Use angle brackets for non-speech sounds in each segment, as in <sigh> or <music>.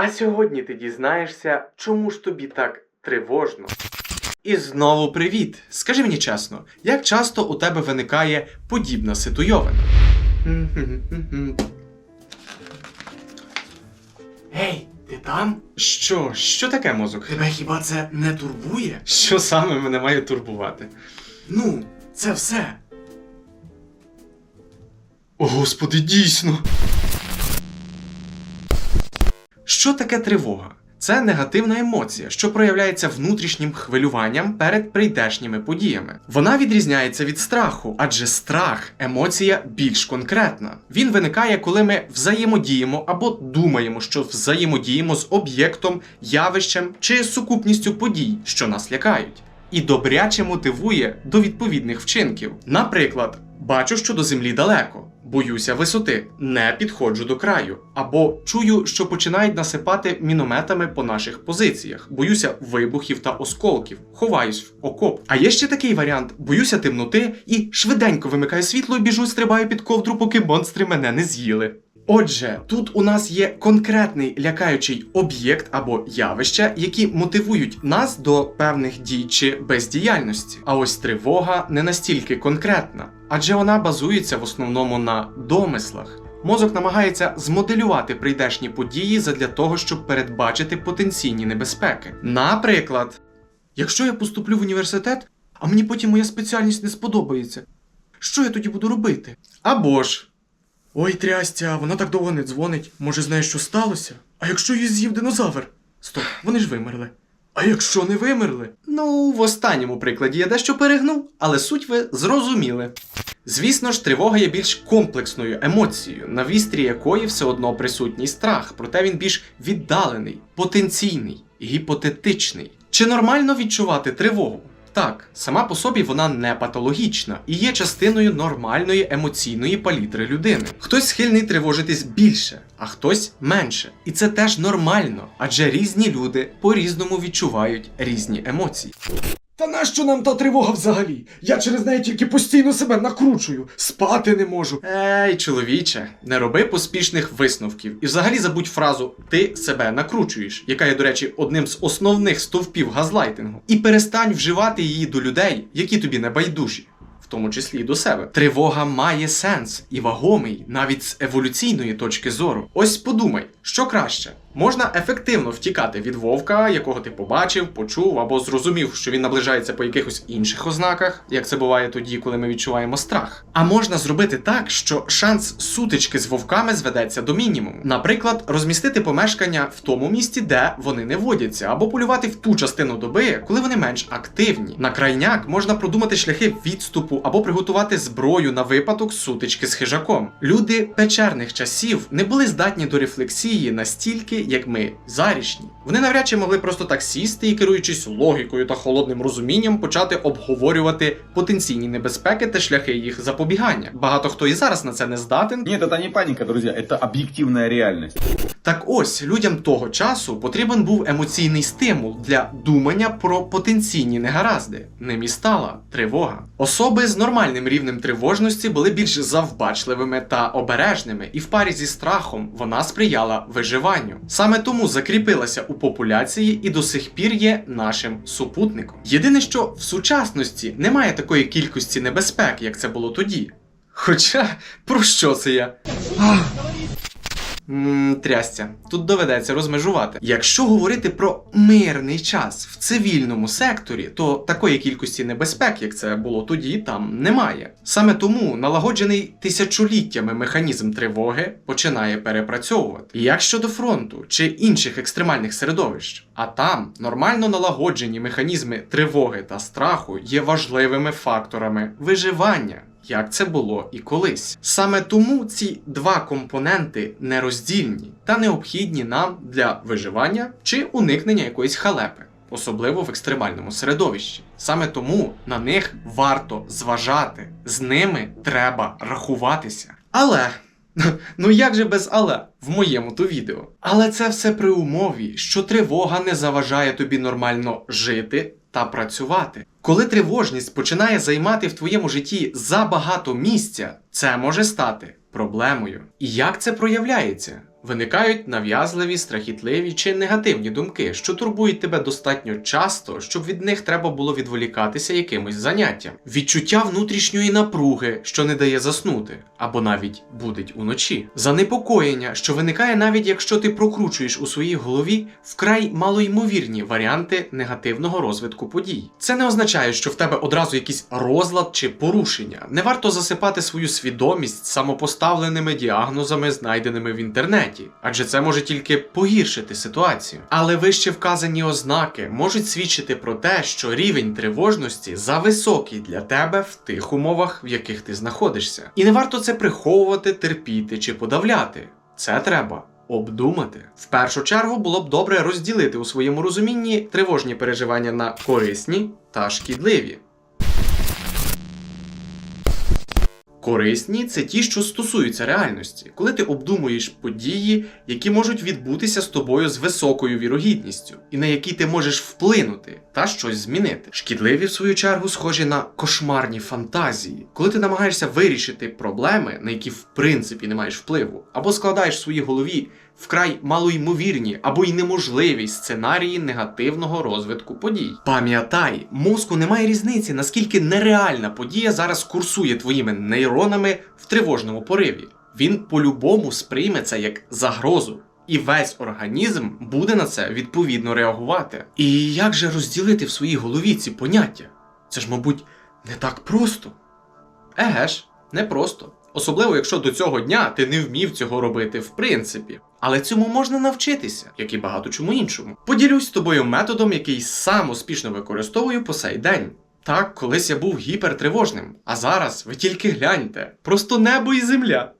А сьогодні ти дізнаєшся, чому ж тобі так тривожно. І знову привіт! Скажи мені чесно, як часто у тебе виникає подібна ситуйовина? Гей, ти там? Що? Що таке мозок? Тебе хіба це не турбує? Що саме мене має турбувати? Ну, це все. О, господи, дійсно. Що таке тривога? Це негативна емоція, що проявляється внутрішнім хвилюванням перед прийдешніми подіями. Вона відрізняється від страху, адже страх емоція більш конкретна. Він виникає, коли ми взаємодіємо або думаємо, що взаємодіємо з об'єктом, явищем чи сукупністю подій, що нас лякають. І добряче мотивує до відповідних вчинків. Наприклад, бачу, що до землі далеко. Боюся висоти, не підходжу до краю. Або чую, що починають насипати мінометами по наших позиціях. Боюся вибухів та осколків, ховаюсь в окоп. А є ще такий варіант: боюся темноти і швиденько вимикаю світло і біжу, стрибаю під ковдру, поки монстри мене не з'їли. Отже, тут у нас є конкретний лякаючий об'єкт або явище, які мотивують нас до певних дій чи бездіяльності. А ось тривога не настільки конкретна, адже вона базується в основному на домислах. Мозок намагається змоделювати прийдешні події задля того, щоб передбачити потенційні небезпеки. Наприклад, якщо я поступлю в університет, а мені потім моя спеціальність не сподобається, що я тоді буду робити? Або ж. Ой, трястя, вона так довго не дзвонить. Може, знає, що сталося? А якщо її з'їв динозавр? Стоп, вони ж вимерли. А якщо не вимерли? Ну, в останньому прикладі я дещо перегнув, але суть ви зрозуміли. Звісно ж, тривога є більш комплексною емоцією, на вістрі якої все одно присутній страх, проте він більш віддалений, потенційний, гіпотетичний. Чи нормально відчувати тривогу? Так, сама по собі вона не патологічна і є частиною нормальної емоційної палітри людини. Хтось схильний тривожитись більше, а хтось менше. І це теж нормально, адже різні люди по-різному відчувають різні емоції. Та нащо нам та тривога взагалі? Я через неї тільки постійно себе накручую, спати не можу. Ей, чоловіче, не роби поспішних висновків і взагалі забудь фразу ти себе накручуєш, яка є, до речі, одним з основних стовпів газлайтингу. І перестань вживати її до людей, які тобі не байдужі. В тому числі і до себе. Тривога має сенс і вагомий навіть з еволюційної точки зору. Ось подумай, що краще. Можна ефективно втікати від вовка, якого ти побачив, почув або зрозумів, що він наближається по якихось інших ознаках, як це буває тоді, коли ми відчуваємо страх. А можна зробити так, що шанс сутички з вовками зведеться до мінімуму. Наприклад, розмістити помешкання в тому місці, де вони не водяться, або полювати в ту частину доби, коли вони менш активні. На крайняк можна продумати шляхи відступу або приготувати зброю на випадок сутички з хижаком. Люди печерних часів не були здатні до рефлексії настільки, як ми зарішні. Вони навряд чи могли просто так сісти і, керуючись логікою та холодним розумінням, почати обговорювати потенційні небезпеки та шляхи їх запобігання. Багато хто і зараз на це не здатен. Нет, это не паника, друзья, это объективная реальность. Так ось людям того часу потрібен був емоційний стимул для думання про потенційні негаразди. Ним і стала тривога. Особи з нормальним рівнем тривожності були більш завбачливими та обережними, і в парі зі страхом вона сприяла виживанню. Саме тому закріпилася у популяції і до сих пір є нашим супутником. Єдине, що в сучасності немає такої кількості небезпек, як це було тоді. Хоча про що це я? Ммм, трястя. Тут доведеться розмежувати. Якщо говорити про мирний час в цивільному секторі, то такої кількості небезпек, як це було тоді, там немає. Саме тому налагоджений тисячоліттями механізм тривоги починає перепрацьовувати. Як щодо фронту чи інших екстремальних середовищ, а там нормально налагоджені механізми тривоги та страху є важливими факторами виживання як це було і колись. Саме тому ці два компоненти нероздільні та необхідні нам для виживання чи уникнення якоїсь халепи. Особливо в екстремальному середовищі. Саме тому на них варто зважати, з ними треба рахуватися. Але <laughs> ну як же без але в моєму то відео? Але це все при умові, що тривога не заважає тобі нормально жити та працювати. Коли тривожність починає займати в твоєму житті забагато місця, це може стати проблемою. І як це проявляється? Виникають нав'язливі, страхітливі чи негативні думки, що турбують тебе достатньо часто, щоб від них треба було відволікатися якимось заняттям. Відчуття внутрішньої напруги, що не дає заснути, або навіть будить уночі. Занепокоєння, що виникає навіть якщо ти прокручуєш у своїй голові вкрай малоймовірні варіанти негативного розвитку подій. Це не означає, що в тебе одразу якийсь розлад чи порушення. Не варто засипати свою свідомість самопоставленими діагнозами, знайденими в інтернеті, адже це може тільки погіршити ситуацію. Але вище вказані ознаки можуть свідчити про те, що рівень тривожності зависокий для тебе в тих умовах, в яких ти знаходишся. І не варто це приховувати, терпіти чи подавляти. Це треба обдумати. В першу чергу було б добре розділити у своєму розумінні тривожні переживання на корисні та шкідливі. Корисні це ті, що стосуються реальності, коли ти обдумуєш події, які можуть відбутися з тобою з високою вірогідністю, і на які ти можеш вплинути та щось змінити. Шкідливі, в свою чергу, схожі на кошмарні фантазії, коли ти намагаєшся вирішити проблеми, на які в принципі не маєш впливу, або складаєш в своїй голові вкрай малоймовірні або й неможливі сценарії негативного розвитку подій. Пам'ятай, мозку немає різниці, наскільки нереальна подія зараз курсує твоїми нейронами в тривожному пориві. Він по-любому сприйме це як загрозу. І весь організм буде на це відповідно реагувати. І як же розділити в своїй голові ці поняття? Це ж, мабуть, не так просто. Еге ж, не просто. Особливо, якщо до цього дня ти не вмів цього робити в принципі. Але цьому можна навчитися, як і багато чому іншому. Поділюсь з тобою методом, який сам успішно використовую по сей день. Так, колись я був гіпертривожним, а зараз ви тільки гляньте, просто небо і земля.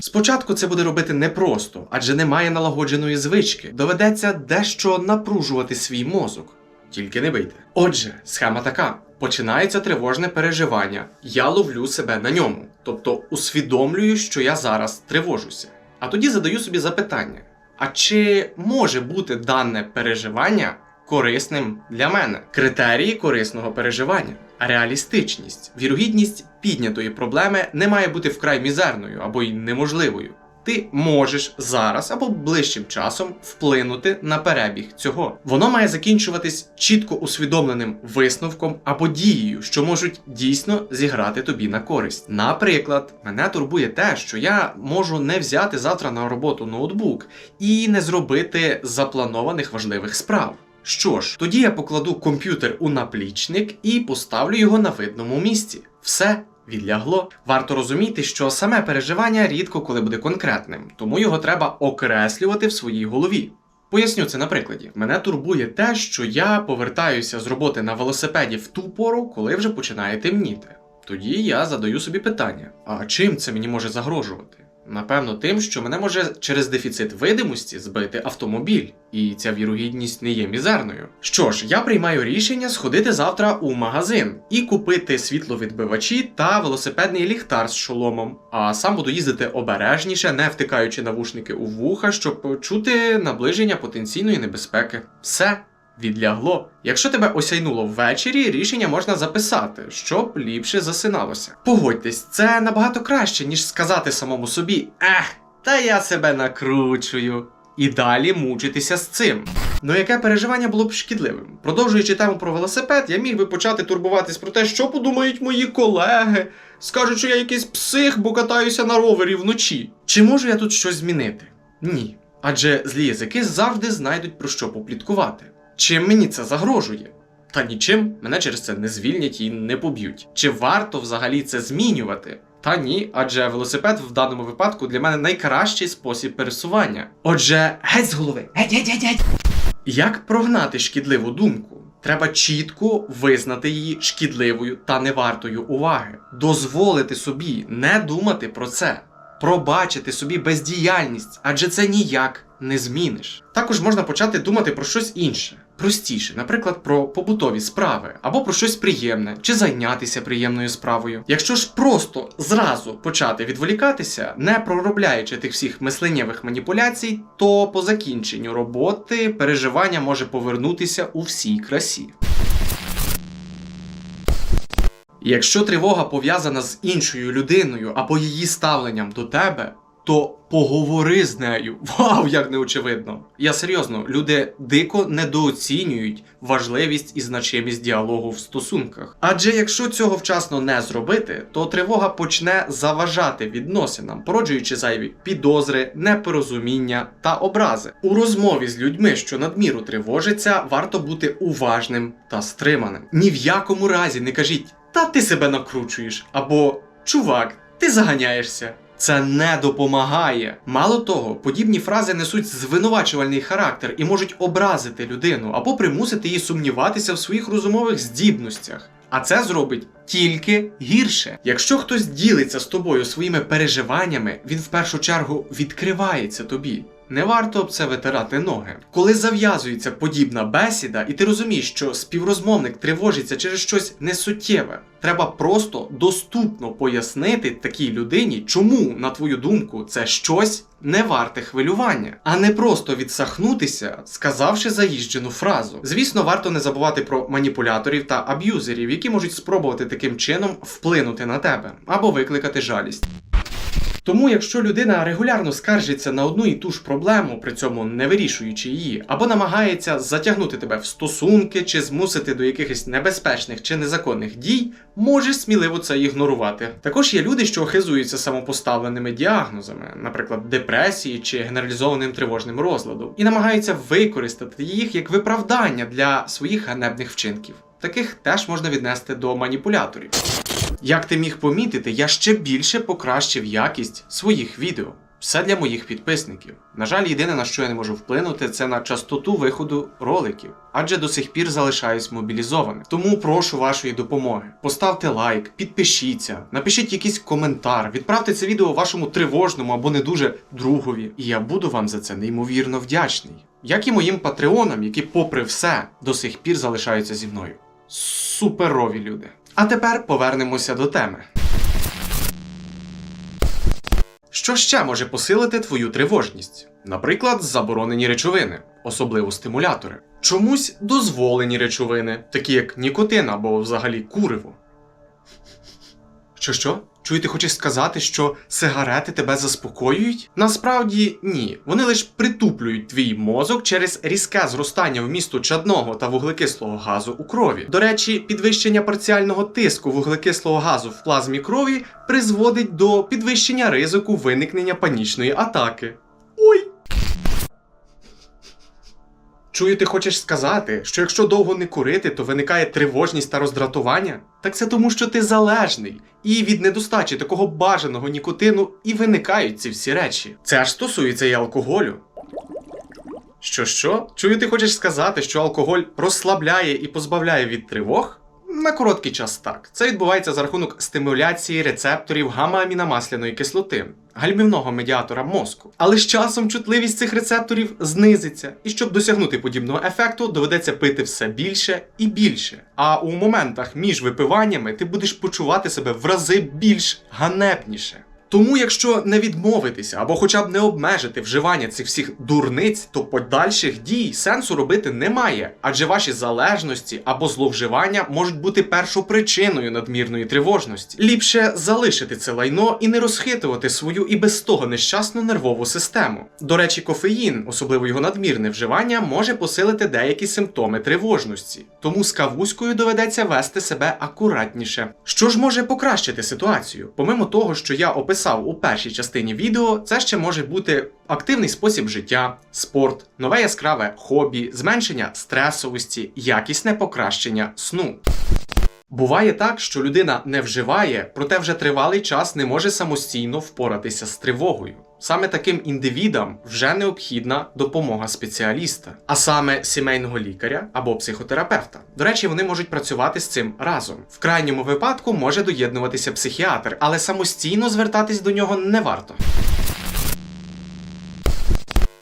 Спочатку це буде робити непросто, адже немає налагодженої звички. Доведеться дещо напружувати свій мозок. Тільки не бийте. Отже, схема така: починається тривожне переживання. Я ловлю себе на ньому, тобто усвідомлюю, що я зараз тривожуся. А тоді задаю собі запитання: а чи може бути дане переживання корисним для мене? Критерії корисного переживання, реалістичність, вірогідність піднятої проблеми не має бути вкрай мізерною або й неможливою. Ти можеш зараз або ближчим часом вплинути на перебіг цього. Воно має закінчуватись чітко усвідомленим висновком або дією, що можуть дійсно зіграти тобі на користь. Наприклад, мене турбує те, що я можу не взяти завтра на роботу ноутбук і не зробити запланованих важливих справ. Що ж, тоді я покладу комп'ютер у наплічник і поставлю його на видному місці. Все відлягло. Варто розуміти, що саме переживання рідко коли буде конкретним, тому його треба окреслювати в своїй голові. Поясню це на прикладі. Мене турбує те, що я повертаюся з роботи на велосипеді в ту пору, коли вже починає темніти. Тоді я задаю собі питання: а чим це мені може загрожувати? Напевно, тим, що мене може через дефіцит видимості збити автомобіль, і ця вірогідність не є мізерною. Що ж, я приймаю рішення сходити завтра у магазин і купити світловідбивачі та велосипедний ліхтар з шоломом. А сам буду їздити обережніше, не втикаючи навушники у вуха, щоб чути наближення потенційної небезпеки. Все. Відлягло. Якщо тебе осяйнуло ввечері, рішення можна записати, щоб ліпше засиналося. Погодьтесь, це набагато краще, ніж сказати самому собі Ех, та я себе накручую. І далі мучитися з цим. Ну яке переживання було б шкідливим? Продовжуючи тему про велосипед, я міг би почати турбуватись про те, що подумають мої колеги. Скажуть, що я якийсь псих, бо катаюся на ровері вночі. Чи можу я тут щось змінити? Ні. Адже злі язики завжди знайдуть про що попліткувати. Чим мені це загрожує? Та нічим мене через це не звільнять і не поб'ють. Чи варто взагалі це змінювати? Та ні, адже велосипед в даному випадку для мене найкращий спосіб пересування. Отже, геть з голови, геть, геть, геть, геть. Як прогнати шкідливу думку? Треба чітко визнати її шкідливою та невартою уваги, дозволити собі не думати про це, пробачити собі бездіяльність, адже це ніяк не зміниш. Також можна почати думати про щось інше, простіше, наприклад, про побутові справи, або про щось приємне, чи зайнятися приємною справою. Якщо ж просто зразу почати відволікатися, не проробляючи тих всіх мисленнєвих маніпуляцій, то по закінченню роботи переживання може повернутися у всій красі. Якщо тривога пов'язана з іншою людиною або її ставленням до тебе, то поговори з нею. <laughs> Вау, як неочевидно. Я серйозно, люди дико недооцінюють важливість і значимість діалогу в стосунках. Адже якщо цього вчасно не зробити, то тривога почне заважати відносинам, породжуючи зайві підозри, непорозуміння та образи. У розмові з людьми, що надміру тривожаться, варто бути уважним та стриманим. Ні в якому разі не кажіть та ти себе накручуєш або чувак, ти заганяєшся. Це не допомагає. Мало того, подібні фрази несуть звинувачувальний характер і можуть образити людину або примусити її сумніватися в своїх розумових здібностях. А це зробить тільки гірше. Якщо хтось ділиться з тобою своїми переживаннями, він в першу чергу відкривається тобі. Не варто об це витирати ноги. Коли зав'язується подібна бесіда, і ти розумієш, що співрозмовник тривожиться через щось несуттєве, треба просто доступно пояснити такій людині, чому, на твою думку, це щось не варте хвилювання, а не просто відсахнутися, сказавши заїжджену фразу. Звісно, варто не забувати про маніпуляторів та аб'юзерів, які можуть спробувати таким чином вплинути на тебе або викликати жалість. Тому, якщо людина регулярно скаржиться на одну і ту ж проблему, при цьому не вирішуючи її, або намагається затягнути тебе в стосунки чи змусити до якихось небезпечних чи незаконних дій, можеш сміливо це ігнорувати. Також є люди, що хизуються самопоставленими діагнозами, наприклад, депресії чи генералізованим тривожним розладом, і намагаються використати їх як виправдання для своїх ганебних вчинків. Таких теж можна віднести до маніпуляторів. Як ти міг помітити, я ще більше покращив якість своїх відео. Все для моїх підписників. На жаль, єдине на що я не можу вплинути, це на частоту виходу роликів, адже до сих пір залишаюсь мобілізованим. Тому прошу вашої допомоги. Поставте лайк, підпишіться, напишіть якийсь коментар, відправте це відео вашому тривожному або не дуже другові. І я буду вам за це неймовірно вдячний. Як і моїм патреонам, які, попри все, до сих пір залишаються зі мною. Суперові люди. А тепер повернемося до теми. Що ще може посилити твою тривожність? Наприклад, заборонені речовини, особливо стимулятори. Чомусь дозволені речовини, такі як нікотин або взагалі куриво. Що що? Чую, ти хочеш сказати, що сигарети тебе заспокоюють? Насправді ні. Вони лише притуплюють твій мозок через різке зростання вмісту чадного та вуглекислого газу у крові. До речі, підвищення парціального тиску вуглекислого газу в плазмі крові призводить до підвищення ризику виникнення панічної атаки. Ой! Чую, ти хочеш сказати, що якщо довго не курити, то виникає тривожність та роздратування? Так це тому, що ти залежний, і від недостачі такого бажаного нікотину і виникають ці всі речі. Це аж стосується і алкоголю. Що що? Чую, ти хочеш сказати, що алкоголь розслабляє і позбавляє від тривог? На короткий час так. Це відбувається за рахунок стимуляції рецепторів гамма-аміномасляної кислоти, гальмівного медіатора мозку. Але з часом чутливість цих рецепторів знизиться, і щоб досягнути подібного ефекту, доведеться пити все більше і більше. А у моментах між випиваннями ти будеш почувати себе в рази більш ганебніше. Тому, якщо не відмовитися або хоча б не обмежити вживання цих всіх дурниць, то подальших дій сенсу робити немає, адже ваші залежності або зловживання можуть бути першопричиною надмірної тривожності. Ліпше залишити це лайно і не розхитувати свою і без того нещасну нервову систему. До речі, кофеїн, особливо його надмірне вживання, може посилити деякі симптоми тривожності. Тому з кавуською доведеться вести себе акуратніше. Що ж може покращити ситуацію? Помимо того, що я описав у першій частині відео, це ще може бути активний спосіб життя, спорт, нове яскраве хобі, зменшення стресовості, якісне покращення сну. Буває так, що людина не вживає, проте вже тривалий час не може самостійно впоратися з тривогою. Саме таким індивідам вже необхідна допомога спеціаліста, а саме сімейного лікаря або психотерапевта. До речі, вони можуть працювати з цим разом. В крайньому випадку може доєднуватися психіатр, але самостійно звертатись до нього не варто.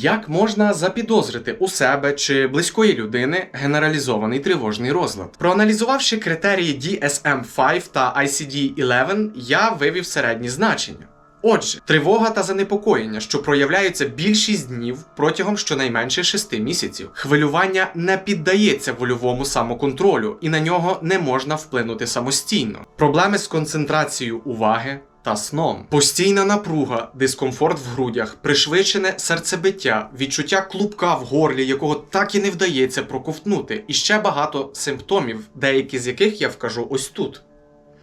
Як можна запідозрити у себе чи близької людини генералізований тривожний розлад? Проаналізувавши критерії DSM-5 та ICD-11, я вивів середні значення. Отже, тривога та занепокоєння, що проявляються більшість днів протягом щонайменше 6 місяців. Хвилювання не піддається вольовому самоконтролю, і на нього не можна вплинути самостійно. Проблеми з концентрацією уваги. та сном. Постійна напруга, дискомфорт в грудях, пришвидшене серцебиття, відчуття клубка в горлі, якого так і не вдається проковтнути, і ще багато симптомів, деякі з яких я вкажу ось тут.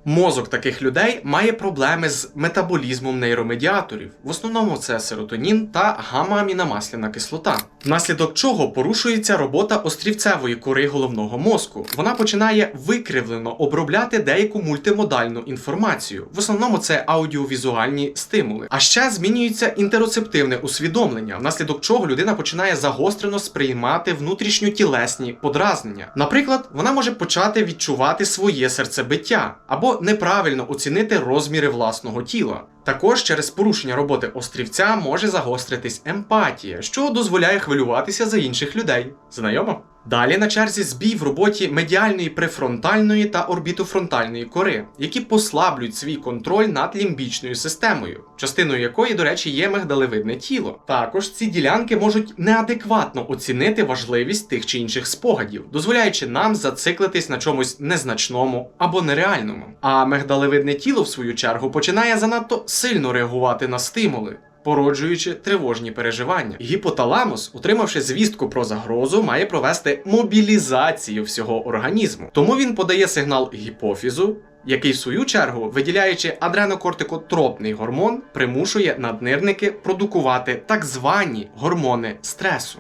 Мозок таких людей має проблеми з метаболізмом нейромедіаторів. В основному це серотонін та гамма-аміномасляна кислота, внаслідок чого порушується робота острівцевої кори головного мозку. Вона починає викривлено обробляти деяку мультимодальну інформацію. В основному це аудіовізуальні стимули. А ще змінюється інтероцептивне усвідомлення, внаслідок чого людина починає загострено сприймати внутрішньотілесні подразнення. Наприклад, вона може почати відчувати своє серцебиття або неправильно оцінити розміри власного тіла. Також через порушення роботи острівця може загостритись емпатія, що дозволяє хвилюватися за інших людей. Знайомо? Далі на черзі збій в роботі медіальної префронтальної та орбітофронтальної кори, які послаблюють свій контроль над лімбічною системою, частиною якої, до речі, є мигдалевидне тіло. Також ці ділянки можуть неадекватно оцінити важливість тих чи інших спогадів, дозволяючи нам зациклитись на чомусь незначному або нереальному. А мигдалевидне тіло, в свою чергу, починає занадто сильно реагувати на стимули. Породжуючи тривожні переживання, гіпоталамус, отримавши звістку про загрозу, має провести мобілізацію всього організму. Тому він подає сигнал гіпофізу, який, в свою чергу, виділяючи адренокортикотропний гормон, примушує наднирники продукувати так звані гормони стресу.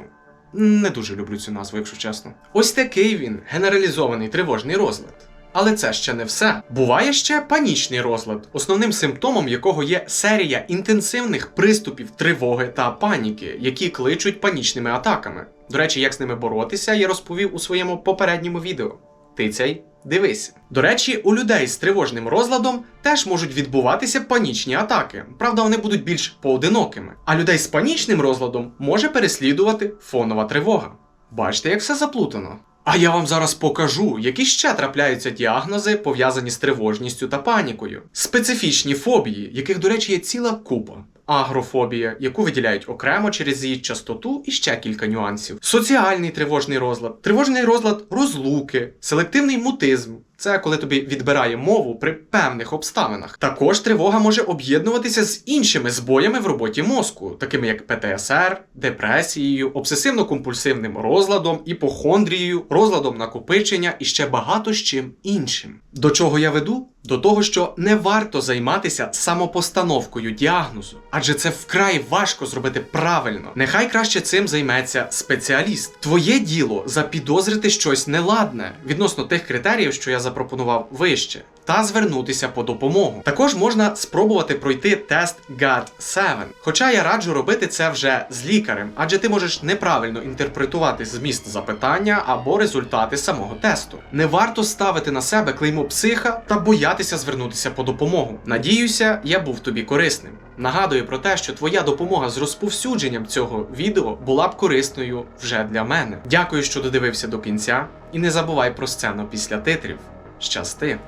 Не дуже люблю цю назву, якщо чесно. Ось такий він генералізований тривожний розлад. Але це ще не все. Буває ще панічний розлад, основним симптомом якого є серія інтенсивних приступів тривоги та паніки, які кличуть панічними атаками. До речі, як з ними боротися, я розповів у своєму попередньому відео. Ти цей дивись. До речі, у людей з тривожним розладом теж можуть відбуватися панічні атаки. Правда, вони будуть більш поодинокими. А людей з панічним розладом може переслідувати фонова тривога. Бачите, як все заплутано. А я вам зараз покажу, які ще трапляються діагнози, пов'язані з тривожністю та панікою. Специфічні фобії, яких, до речі, є ціла купа. Агрофобія, яку виділяють окремо через її частоту і ще кілька нюансів. Соціальний тривожний розлад, тривожний розлад розлуки, селективний мутизм. Це коли тобі відбирає мову при певних обставинах. Також тривога може об'єднуватися з іншими збоями в роботі мозку, такими як ПТСР, депресією, обсесивно-компульсивним розладом, іпохондрією, розладом накопичення і ще багато з чим іншим. До чого я веду? До того, що не варто займатися самопостановкою діагнозу, адже це вкрай важко зробити правильно. Нехай краще цим займеться спеціаліст. Твоє діло запідозрити щось неладне відносно тих критеріїв, що я запропонував вище, та звернутися по допомогу. Також можна спробувати пройти тест GAD-7, хоча я раджу робити це вже з лікарем, адже ти можеш неправильно інтерпретувати зміст запитання або результати самого тесту. Не варто ставити на себе клеймо психа та боятися звернутися по допомогу. Надіюся, я був тобі корисним. Нагадую про те, що твоя допомога з розповсюдженням цього відео була б корисною вже для мене. Дякую, що додивився до кінця, і не забувай про сцену після титрів. Щасти!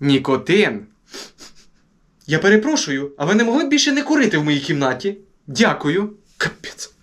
Нікотин. Я перепрошую, а ви не могли більше не курити в моїй кімнаті? Дякую. Капець.